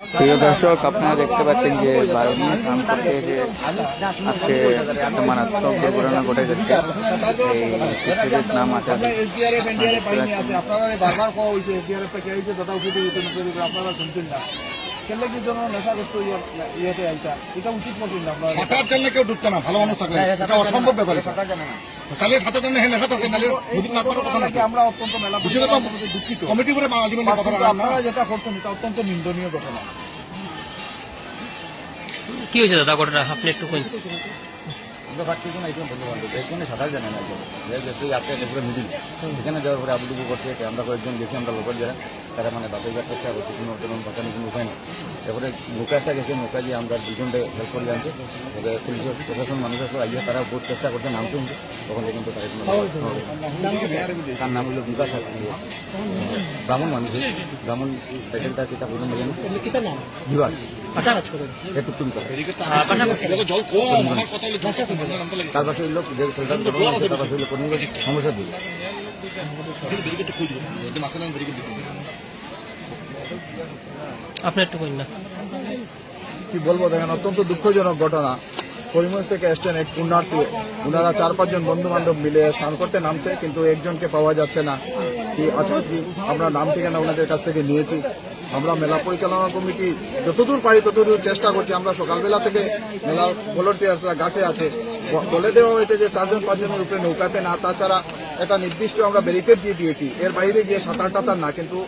প্রিয় দর্শক আপনারা দেখতে পাচ্ছেন যে বারুণী স্নান করতে এসে আজকে একটা মারাত্মক দুর্ঘটনা ঘটে যাচ্ছে। এই নাম আসা এটা উচিত না আপনারা কেউ ঢুকতো না ভালো মানুষ থাকলে। অসম্ভব ব্যাপার। তাহলে সাথে জানলে হ্যাঁ নেশা আছে নালে হুজুর না পারার কথা নাকি? আমরা অত্যন্ত মেলা বিষয়টা তো দুঃখিত। কমিটি করে আজীবন কথা না। আপনারা যেটা করছেন এটা অত্যন্ত নিন্দনীয় ঘটনা। কি হয়েছে দাদা ঘটনা? আপনি একটু কইন। ভাবছি কোনো একজন বন্ধু বান্ধব। এখানে সাঁতার জানে না একজন। আপনি পুরো মিডিল এখানে যাওয়ার পরে আবুডুবু করছে আমরা কয়েকজন গেছি আমরা লোকের যারা তারা মানে বাপের ঘাট চেষ্টা করছে কোনো তেমন বাঁচানোর কোনো উপায় নেই। এরপরে নৌকাটা গেছে নৌকা দিয়ে আমরা দুজনকে হেল্প করে আনছে। তবে পুলিশ প্রশাসন মানুষ আসলে আইয়া তারা বহুত চেষ্টা করছে নাম শুনছে। তখন কিন্তু তারা কোনো তার নাম হলো বিকাশ ব্রাহ্মণ মানুষ ব্রাহ্মণ প্যাটেলটা কিতাব এটা তো জল কম আমার কথা হলে তার পাশে হইল কর্মী সমস্যা কি বলব দেখেন, অত্যন্ত দুঃখজনক ঘটনা। করিমগঞ্জ থেকে এসছেন এক পুণ্যার্থী। ওনারা চার পাঁচজন বন্ধু বান্ধব মিলে স্নান করতে নামছে, কিন্তু একজনকে পাওয়া যাচ্ছে না। কি আচার্যি আমরা নাম ঠিকানা ওনাদের কাছ থেকে নিয়েছি। আমরা মেলা পরিচালনা কমিটি যতদূর পারি ততদূর চেষ্টা করছি। আমরা সকালবেলা থেকে মেলা ভলেন্টিয়ার্সরা ঘাটে আছে। বলে দেওয়া হয়েছে যে চারজন, পাঁচজনের উপরে নৌকাতে না, তাছাড়া একটা নির্দিষ্ট আমরা ব্যারিকেড দিয়ে দিয়েছি। এর বাইরে গিয়ে সাঁতার টাতার না, কিন্তু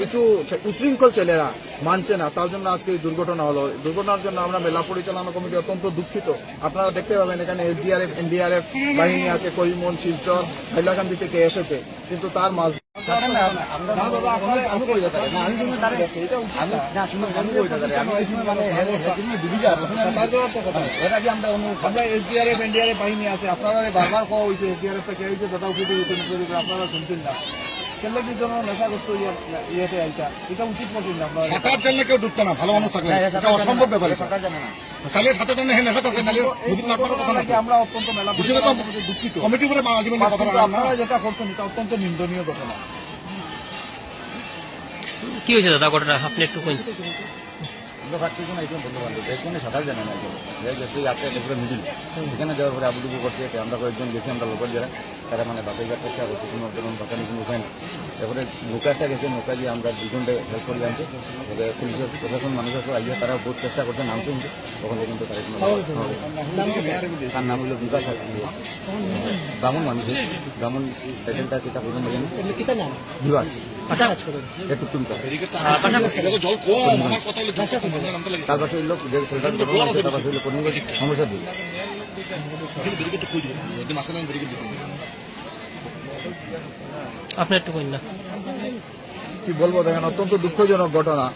কিছু উশৃঙ্খল ছেলেরা মানছে না। তার জন্য আজকে এই দুর্ঘটনা হলো। দুর্ঘটনার জন্য আমরা মেলা পরিচালনা কমিটি অত্যন্ত দুঃখিত। আপনারা দেখতে পাবেন এখানে এসডিআরএফ এনডিআরএফ বাহিনী আছে। করিমগঞ্জ, শিলচর, হাইলাকান্দি থেকে এসেছে। কিন্তু তার মাঝ আমরা এসডিআরএফ এনডিআরএফ বাহিনী আছে। আপনারা বারবার কোয়া হয়েছে এসডিআরএফ থেকে এই যে দাদা উঠে দিতে দিতে আপনারা শুনছেন না। কেলে কি জন্য নেশাগ্রস্ত ইয়েতে আইতা এটা উচিত করছেন না আপনারা সাঁতার জানলে কেউ ঢুকতো না ভালো মানুষ থাকলে। এটা অসম্ভব ব্যাপার এটা। তাহলে সাঁতার জানলে হ্যাঁ নেশা কথা নাকি? আমরা অত্যন্ত মেলা দুঃখিত। কমিটি করে কথা আপনারা যেটা করছেন এটা অত্যন্ত নিন্দনীয় ঘটনা। কি হয়েছে দাদা? ঘটনা আপনি একটু কই আমরা জানে কয়েকজন গেছি আমরা লোকের যারা। তারা মানে বাপের ঘাট চেষ্টা করছে কোনো তেমন বাঁচানোর কোনো উপায় নেই এরপরে নৌকাটা গেছে নৌকা দিয়ে আমরা দুজনকে হেল্প করে আনছে। তবে পুলিশ প্রশাসন মানুষ আসলে আইয়া তারা বহুত চেষ্টা করছে নাম শুনছে তখন কিন্তু তারা কোনো তার নাম হলো বিকাশ ব্রাহ্মণ মানুষ ব্রাহ্মণ প্যাটেলটা কিতাব বুঝুন বিভাস একটু তুমি করে। ব্যারিকেডটা এটা তো জল কম আমার কথা হলে জল কম আমরা নামতে লাগে তার পাশে কর্মী সমস্যা দিই। একটু না। কি বলব দেখেন অত্যন্ত দুঃখজনক ঘটনা।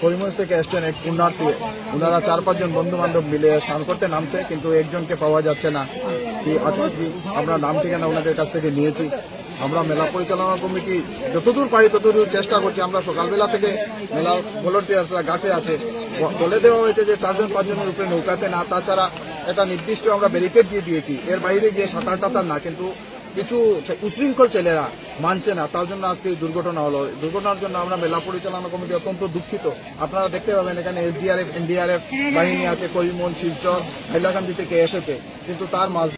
করিমগঞ্জ থেকে এসছেন এক পুণ্যার্থী ওনারা চার পাঁচজন বন্ধু বান্ধব মিলে স্নান করতে নামছে কিন্তু একজনকে পাওয়া যাচ্ছে না। কি আচ্ছা আমরা নাম ঠিকানা ওনাদের কাছ থেকে নিয়েছি। আমরা মেলা পরিচালনা কমিটি যতদূর পারি ততদূর চেষ্টা করছি। আমরা সকালবেলা থেকে মেলা ভলেন্টিয়ার্সরা ঘাটে আছে। বলে দেওয়া হয়েছে যে চারজন, পাঁচজনের উপরে নৌকাতে না, তাছাড়া একটা নির্দিষ্ট আমরা ব্যারিকেড দিয়ে দিয়েছি। এর বাইরে গিয়ে সাঁতার টাতার না, কিন্তু কিছু উশৃঙ্খল ছেলেরা মানছে না। তার জন্য আজকে দুর্ঘটনা হলো। দুর্ঘটনার জন্য আমরা মেলা পরিচালনা কমিটি অত্যন্ত দুঃখিত। আপনারা দেখতে পাবেন এখানে এসডিআরএফ এনডিআরএফ বাহিনী আছে। করিমগঞ্জ, শিলচর, হাইলাকান্দি থেকে এসেছে। কিন্তু তার মাঝ